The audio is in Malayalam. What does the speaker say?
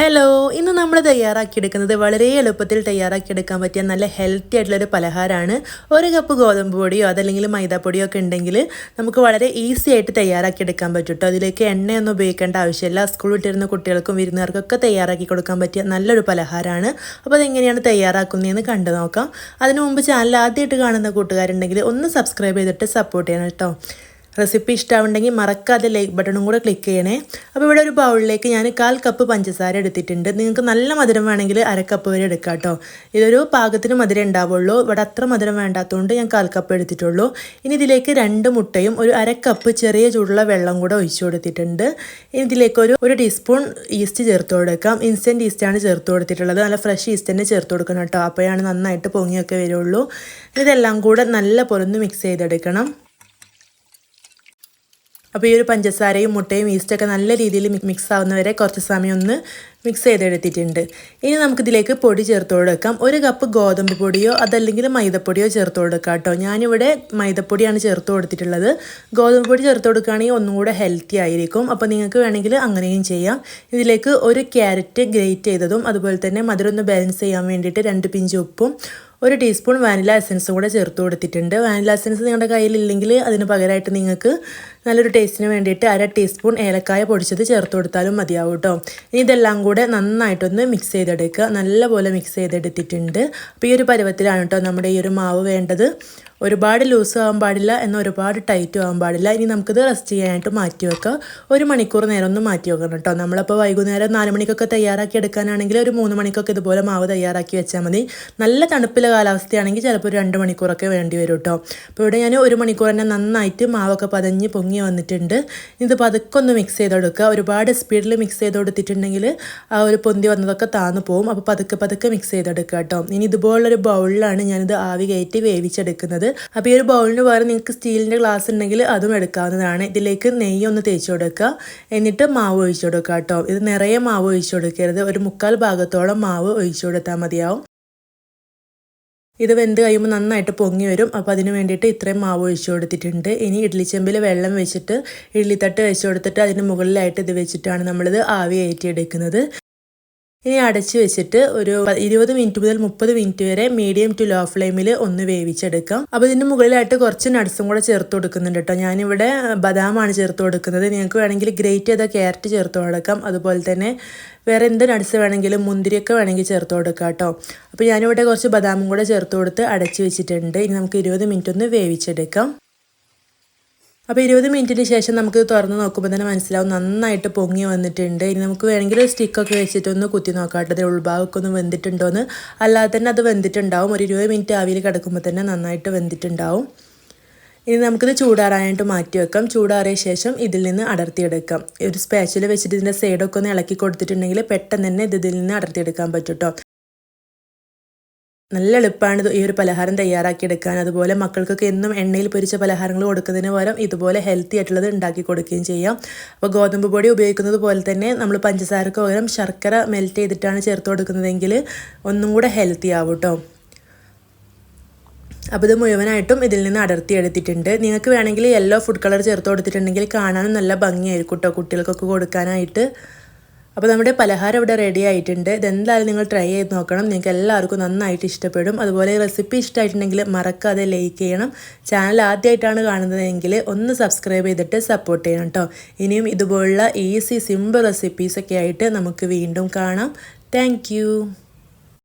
ഹലോ ഇന്ന് നമ്മൾ തയ്യാറാക്കിയെടുക്കുന്നത് വളരെ എളുപ്പത്തിൽ തയ്യാറാക്കിയെടുക്കാൻ പറ്റിയ നല്ല ഹെൽത്തി ആയിട്ടുള്ളൊരു പലഹാരമാണ്. ഒരു കപ്പ് ഗോതമ്പ് പൊടിയോ അതല്ലെങ്കിൽ മൈദാപ്പൊടിയോ ഒക്കെ ഉണ്ടെങ്കിൽ നമുക്ക് വളരെ ഈസി ആയിട്ട് തയ്യാറാക്കിയെടുക്കാൻ പറ്റും കേട്ടോ അതിലേക്ക് എണ്ണയൊന്നും ഉപയോഗിക്കേണ്ട ആവശ്യമില്ല. സ്കൂൾ വിട്ടിരുന്ന കുട്ടികൾക്കും വിരുന്നുകാർക്കൊക്കെ തയ്യാറാക്കി കൊടുക്കാൻ പറ്റിയ നല്ലൊരു പലഹാരമാണ്. അപ്പോൾ അതെങ്ങനെയാണ് തയ്യാറാക്കുന്നതെന്ന് കണ്ടു നോക്കാം. അതിനു മുമ്പ് ചാനൽ ആദ്യമായിട്ട് കാണുന്ന കൂട്ടുകാരുണ്ടെങ്കിൽ ഒന്ന് സബ്സ്ക്രൈബ് ചെയ്തിട്ട് സപ്പോർട്ട് ചെയ്യണം കേട്ടോ റെസിപ്പി ഇഷ്ടമുണ്ടെങ്കിൽ മറക്കാതെ ലൈക്ക് ബട്ടണും കൂടെ ക്ലിക്ക് ചെയ്യണേ. അപ്പോൾ ഇവിടെ ഒരു ബൗളിലേക്ക് ഞാൻ കാൽ കപ്പ് പഞ്ചസാര എടുത്തിട്ടുണ്ട്. നിങ്ങൾക്ക് നല്ല മധുരം വേണമെങ്കിൽ അര കപ്പ് വരെ എടുക്കാം കേട്ടോ. ഇതൊരു പാകത്തിന് മധുരം ഉണ്ടാവുള്ളൂ. ഇവിടെ അത്ര മധുരം വേണ്ടാത്തതുകൊണ്ട് ഞാൻ കാൽ കപ്പ് എടുത്തിട്ടുള്ളൂ. ഇനി ഇതിലേക്ക് രണ്ട് മുട്ടയും ഒരു അര കപ്പ് ചെറിയ ചൂടുള്ള വെള്ളം കൂടെ ഒഴിച്ചു കൊടുത്തിട്ടുണ്ട്. ഇനി ഇതിലേക്ക് ഒരു ഒരു ടീസ്പൂൺ ഈസ്റ്റ് ചേർത്ത് കൊടുക്കാം. ഇൻസ്റ്റന്റ് ഈസ്റ്റാണ് ചേർത്ത് കൊടുത്തിട്ടുള്ളത്. നല്ല ഫ്രഷ് ഈസ്റ്റ് തന്നെ ചേർത്ത് കൊടുക്കണം കേട്ടോ. അപ്പോഴാണ് നന്നായിട്ട് പൊങ്ങിയൊക്കെ വരുള്ളൂ. ഇതെല്ലാം കൂടെ നല്ല പൊറന്ന് മിക്സ് ചെയ്തെടുക്കണം. അപ്പോൾ ഈ ഒരു പഞ്ചസാരയും മുട്ടയും ഈസ്റ്റൊക്കെ നല്ല രീതിയിൽ മിക്സ് ആവുന്നവരെ കുറച്ച് സമയം ഒന്ന് മിക്സ് ചെയ്തെടുത്തിട്ടുണ്ട്. ഇനി നമുക്കിതിലേക്ക് പൊടി ചേർത്ത് കൊടുക്കാം. ഒരു കപ്പ് ഗോതമ്പ് പൊടിയോ അതല്ലെങ്കിൽ മൈദപ്പൊടിയോ ചേർത്ത് കൊടുക്കാം കേട്ടോ. ഞാനിവിടെ മൈദപ്പൊടിയാണ് ചേർത്ത് കൊടുത്തിട്ടുള്ളത്. ഗോതമ്പ് പൊടി ചേർത്ത് കൊടുക്കുകയാണെങ്കിൽ ഒന്നും കൂടെ ഹെൽത്തി ആയിരിക്കും. അപ്പോൾ നിങ്ങൾക്ക് വേണമെങ്കിൽ അങ്ങനെയും ചെയ്യാം. ഇതിലേക്ക് ഒരു ക്യാരറ്റ് ഗ്രേറ്റ് ചെയ്തതും അതുപോലെ തന്നെ മധുരം ഒന്ന് ബാലൻസ് ചെയ്യാൻ വേണ്ടിയിട്ട് രണ്ട് പിഞ്ച് ഉപ്പും ഒരു ടീസ്പൂൺ വാനില എസൻസ് കൂടെ ചേർത്ത് കൊടുത്തിട്ടുണ്ട്. വാനില എസൻസ് നിങ്ങളുടെ കയ്യിലില്ലെങ്കിൽ അതിന് പകരമായിട്ട് നിങ്ങൾക്ക് നല്ലൊരു ടേസ്റ്റിന് വേണ്ടിയിട്ട് അര ടീസ്പൂൺ ഏലക്കായ പൊടിച്ചത് ചേർത്ത് കൊടുത്താലും മതിയാവും കേട്ടോ ഇനി ഇതെല്ലാം കൂടെ നന്നായിട്ടൊന്ന് മിക്സ് ചെയ്തെടുക്കുക. നല്ലപോലെ മിക്സ് ചെയ്തെടുത്തിട്ടുണ്ട്. അപ്പോൾ ഈ ഒരു പരുവത്തിലാണ് കേട്ടോ നമ്മുടെ ഈ ഒരു മാവ് വേണ്ടത്. ഒരുപാട് ലൂസ് ആവാൻ പാടില്ല എന്നാൽ ഒരുപാട് ടൈറ്റ് ആവാൻ പാടില്ല. ഇനി നമുക്കിത് റെസ്റ്റ് ചെയ്യാനായിട്ട് മാറ്റി വെക്കുക ഒരു മണിക്കൂർ നേരം ഒന്ന് മാറ്റി വെക്കണം കേട്ടോ നമ്മളിപ്പോൾ വൈകുന്നേരം നാല് മണിക്കൊക്കെ തയ്യാറാക്കി എടുക്കാനാണെങ്കിൽ ഒരു മൂന്ന് മണിക്കൊക്കെ ഇതുപോലെ മാവ് തയ്യാറാക്കി വെച്ചാൽ മതി. നല്ല തണുപ്പിലെ കാലാവസ്ഥയാണെങ്കിൽ ചിലപ്പോൾ ഒരു രണ്ട് മണിക്കൂറൊക്കെ വേണ്ടി വരും കേട്ടോ അപ്പോൾ ഇവിടെ ഞാൻ ഒരു മണിക്കൂർ തന്നെ നന്നായിട്ട് മാവൊക്കെ പതഞ്ഞ് പൊങ്ങി വന്നിട്ടുണ്ട്. ഇത് പതുക്കെ ഒന്ന് മിക്സ് ചെയ്തെടുക്കുക. ഒരുപാട് സ്പീഡിൽ മിക്സ് ചെയ്ത് കൊടുത്തിട്ടുണ്ടെങ്കിൽ ആ ഒരു പൊന്തി വന്നതൊക്കെ താന്നു പോകും അപ്പോൾ പതുക്കെ പതുക്കെ മിക്സ് ചെയ്തെടുക്കുക കേട്ടോ. ഇനി ഇതുപോലുള്ളൊരു ബൗളിലാണ് ഞാനിത് ആവി കയറ്റി വേവിച്ചെടുക്കുന്നത്. അപ്പോൾ ഈ ഒരു ബൗളിന് പകരം നിങ്ങൾക്ക് സ്റ്റീലിന്റെ ഗ്ലാസ് ഉണ്ടെങ്കിൽ അതും എടുക്കാവുന്നതാണ്. ഇതിലേക്ക് നെയ്യ് ഒന്ന് തേച്ച് കൊടുക്കുക. എന്നിട്ട് മാവ് ഒഴിച്ചു കൊടുക്കുക കേട്ടോ. ഇത് നിറയെ മാവ് ഒഴിച്ചു കൊടുക്കരുത്. ഒരു മുക്കാൽ ഭാഗത്തോളം മാവ് ഒഴിച്ചു കൊടുത്താൽ മതിയാവും. ഇത് വെന്ത് കഴിയുമ്പോൾ നന്നായിട്ട് പൊങ്ങി വരും. അപ്പോൾ അതിന് വേണ്ടിയിട്ട് ഇത്രയും മാവ് ഒഴിച്ചു കൊടുത്തിട്ടുണ്ട്. ഇനി ഇഡ്ലിച്ചെമ്പിൽ വെള്ളം വെച്ചിട്ട് ഇഡ്ലിത്തട്ട് വെച്ച് കൊടുത്തിട്ട് അതിന് മുകളിലായിട്ട് ഇത് വെച്ചിട്ടാണ് നമ്മളിത് ആവി കയറ്റിയെടുക്കുന്നത് ഇനി അടച്ച് വെച്ചിട്ട് ഒരു ഇരുപത് മിനിറ്റ് മുതൽ മുപ്പത് മിനിറ്റ് വരെ മീഡിയം ടു ലോ ഫ്ലെയിമിൽ ഒന്ന് വേവിച്ചെടുക്കാം. അപ്പോൾ ഇതിന് മുകളിലായിട്ട് കുറച്ച് നട്സും കൂടെ ചേർത്ത് കൊടുക്കുന്നുണ്ട് കേട്ടോ. ഞാനിവിടെ ബദാമാണ് ചേർത്ത് കൊടുക്കുന്നത്. നിങ്ങൾക്ക് വേണമെങ്കിൽ ഗ്രേറ്റ് ചെയ്ത ക്യാരറ്റ് ചേർത്ത് കൊടുക്കാം. അതുപോലെ തന്നെ വേറെ എന്ത് നട്സ് വേണമെങ്കിലും മുന്തിരിയൊക്കെ വേണമെങ്കിൽ ചേർത്ത് കൊടുക്കാം കേട്ടോ. അപ്പോൾ ഞാനിവിടെ കുറച്ച് ബദാമും കൂടെ ചേർത്ത് കൊടുത്ത് അടച്ച് വെച്ചിട്ടുണ്ട്. ഇനി നമുക്ക് ഇരുപത് മിനിറ്റ് ഒന്ന് വേവിച്ചെടുക്കാം. അപ്പോൾ ഇരുപത് മിനിറ്റിന് ശേഷം നമുക്ക് തുറന്ന് നോക്കുമ്പോൾ തന്നെ മനസ്സിലാവും നന്നായിട്ട് പൊങ്ങി വന്നിട്ടുണ്ട്. ഇനി നമുക്ക് വേണമെങ്കിൽ ഒരു സ്റ്റിക്കൊക്കെ വെച്ചിട്ടൊന്ന് കുത്തി നോക്കാട്ടത് ഉൾഭാഗമൊക്കെ ഒന്ന് വെന്തിട്ടുണ്ടോയെന്ന് അല്ലാതെ തന്നെ അത് വെന്തിട്ടുണ്ടാവും. ഒരു ഇരുപത് മിനിറ്റ് ആവിയിൽ കിടക്കുമ്പോൾ തന്നെ നന്നായിട്ട് വെന്തിട്ടുണ്ടാവും. ഇനി നമുക്കിത് ചൂടാറാനായിട്ട് മാറ്റി വെക്കാം. ചൂടാറിയ ശേഷം ഇതിൽ നിന്ന് അടർത്തിയെടുക്കാം. ഒരു സ്പാച്ചിൽ വെച്ചിട്ട് ഇതിന്റെ സൈഡൊക്കെ ഒന്ന് ഇളക്കി കൊടുത്തിട്ടുണ്ടെങ്കിൽ പെട്ടെന്ന് തന്നെ ഇത് ഇതിൽ നിന്ന് അടർത്തിയെടുക്കാൻ പറ്റും കേട്ടോ നല്ല എളുപ്പമാണ് ഈ ഒരു പലഹാരം തയ്യാറാക്കിയെടുക്കാൻ. അതുപോലെ മക്കൾക്കൊക്കെ എന്നും എണ്ണയിൽ പൊരിച്ച പലഹാരങ്ങൾ കൊടുക്കുന്നതിന് പകരം ഇതുപോലെ ഹെൽത്തി ആയിട്ടുള്ളത് ഉണ്ടാക്കി കൊടുക്കുകയും ചെയ്യാം. അപ്പോൾ ഗോതമ്പ് പൊടി ഉപയോഗിക്കുന്നത് പോലെ തന്നെ നമ്മൾ പഞ്ചസാരക്ക് പകരം ശർക്കര മെൽറ്റ് ചെയ്തിട്ടാണ് ചേർത്ത് കൊടുക്കുന്നതെങ്കിൽ ഒന്നും കൂടെ ഹെൽത്തി ആവും കേട്ടോ അപ്പോൾ ഇത് മുഴുവനായിട്ടും ഇതിൽ നിന്ന് അടർത്തി എടുത്തിട്ടുണ്ട്. നിങ്ങൾക്ക് വേണമെങ്കിൽ യെല്ലോ ഫുഡ് കളർ ചേർത്ത് കൊടുത്തിട്ടുണ്ടെങ്കിൽ കാണാനും നല്ല ഭംഗിയായിരിക്കും കേട്ടോ കുട്ടികൾക്കൊക്കെ കൊടുക്കാനായിട്ട്. അപ്പോൾ നമ്മുടെ പലഹാരം ഇവിടെ റെഡി ആയിട്ടുണ്ട്. ഇതെന്തായാലും നിങ്ങൾ ട്രൈ ചെയ്ത് നോക്കണം. നിങ്ങൾക്ക് എല്ലാവർക്കും നന്നായിട്ട് ഇഷ്ടപ്പെടും. അതുപോലെ റെസിപ്പി ഇഷ്ടമായിട്ടുണ്ടെങ്കിൽ മറക്കാതെ ലൈക്ക് ചെയ്യണം. ചാനൽ ആദ്യമായിട്ടാണ് കാണുന്നതെങ്കിൽ ഒന്ന് സബ്സ്ക്രൈബ് ചെയ്തിട്ട് സപ്പോർട്ട് ചെയ്യണം കേട്ടോ ഇനിയും ഇതുപോലുള്ള ഈസി സിമ്പിൾ റെസിപ്പീസൊക്കെ ആയിട്ട് നമുക്ക് വീണ്ടും കാണാം. താങ്ക്